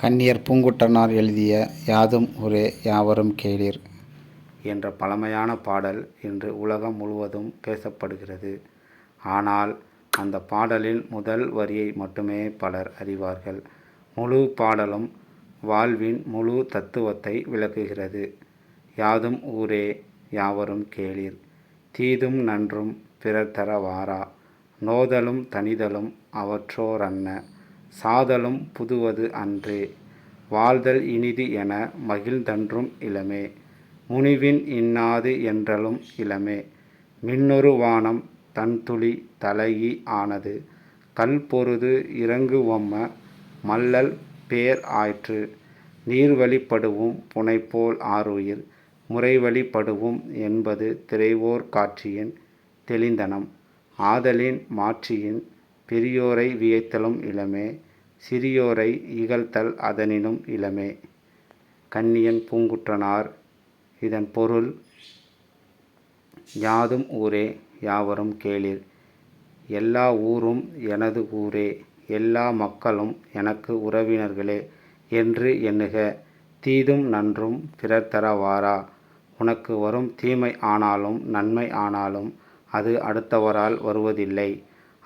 கன்னியர் பூங்குட்டனார் எழுதிய யாதும் ஒரே யாவரும் கேளீர் என்ற பழமையான பாடல் இன்று உலகம் முழுவதும் பேசப்படுகிறது. ஆனால் அந்த பாடலின் முதல் வரியை மட்டுமே பலர் அறிவார்கள். முழு பாடலும் வாழ்வின் முழு தத்துவத்தை விளக்குகிறது. யாதும் ஊரே யாவரும் கேளீர் தீதும் நன்றும் பிறர் தர வாரா நோதலும் தனிதலும் அவற்றோரன்ன சாதலும் புதுவது அன்று. வாழ்தல் இனிது என மகிழ்ந்தன்றும் இளமே. முனிவின் இன்னாது என்றலும் இளமே. மின்னொரு வானம் தன்துளி தலையி ஆனது. கல்பொருது இறங்குவம்ம மல்லல் பேர் ஆயிற்று நீர்வழிப்படுவும் புனைப்போல் ஆறுயிர். ஆருயிர் என்பது திரைவோர் காட்சியின் தெளிந்தனம். ஆதலின் மாட்சியின் பெரியோரை வியத்தலும் இளமே சிறியோரை இகழ்த்தல் அதனினும் இளமே. கன்னியன் பூங்குற்றனார் இதன் பொருள் யாதும் ஊரே யாவரும் கேளீர். எல்லா ஊரும் எனது ஊரே எல்லா மக்களும் எனக்கு உறவினர்களே என்று எண்ணுக தீதும் நன்றும் பிறர்தர வாரா உனக்கு வரும் தீமை ஆனாலும் நன்மை ஆனாலும் அது அடுத்தவரால் வருவதில்லை.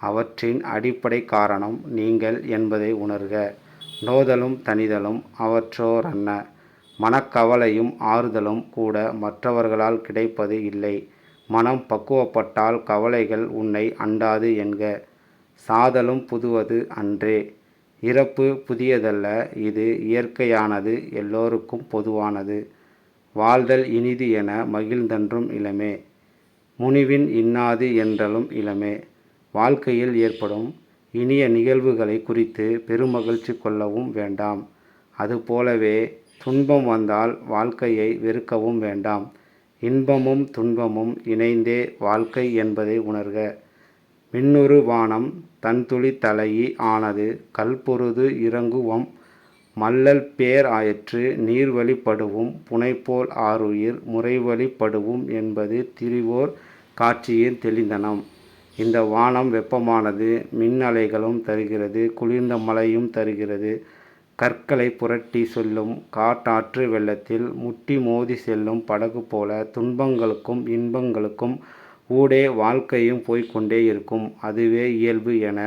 அவற்றின் அடிப்படை காரணம் நீங்கள் என்பதை உணர்க. நோதலும் தனிதலும் அவற்றோரன்ன. மனக்கவலையும் ஆறுதலும் கூட மற்றவர்களால் கிடைப்பது இல்லை. மனம் பக்குவப்பட்டால் கவலைகள் உன்னை அண்டாது என்க. சாதலும் புதுவது அன்றே. இறப்பு புதியதல்ல இது இயற்கையானது எல்லோருக்கும் பொதுவானது. வாழ்தல் இனிது என மகிழ்ந்தன்றும் இளமே. முனிவின் இன்னாது என்றலும் இளமே. வாழ்க்கையில் ஏற்படும் இனிய நிகழ்வுகளை குறித்து பெருமகிழ்ச்சி கொள்ளவும் வேண்டாம். அதுபோலவே துன்பம் வந்தால் வாழ்க்கையை வெறுக்கவும் வேண்டாம். இன்பமும் துன்பமும் இணைந்தே வாழ்க்கை என்பதை உணர்க. மின்னொரு வானம் தன்துளி தலையி ஆனது கல்பொருது இறங்குவம் மல்லல் பேர் ஆயிற்று நீர் வழிபடுவும் புனைப்போல் ஆருயிர் முறை வழிபடுவும் என்பது திரிவோர் காட்சியின் தெளிந்தனம். இந்த வானம் வெப்பமானது மின்னலைகளும் தருகிறது குளிர்ந்த மழையும் தருகிறது கற்களை புரட்டி சொல்லும் காட்டாற்று வெள்ளத்தில் முட்டி மோதி செல்லும் படகு போல துன்பங்களுக்கும் இன்பங்களுக்கும் ஊடே வாழ்க்கையும் போய்கொண்டே இருக்கும். அதுவே இயல்பு என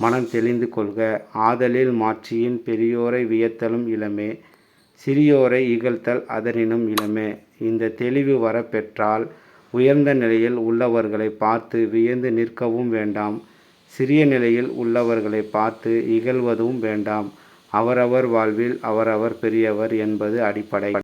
மனம் தெளிந்து கொள்க. ஆதலில் மாட்சியின் பெரியோரை வியத்தலும் இளமே சிறியோரை இகழ்த்தல் அதனினும் இளமே இந்த தெளிவு வர பெற்றால் உயர்ந்த நிலையில் உள்ளவர்களை பார்த்து வியந்து நிற்கவும் வேண்டாம் சிறிய நிலையில் உள்ளவர்களை பார்த்து இகழ்வதும் வேண்டாம். அவரவர் வாழ்வில் அவரவர் பெரியவர் என்பது அடிப்படை.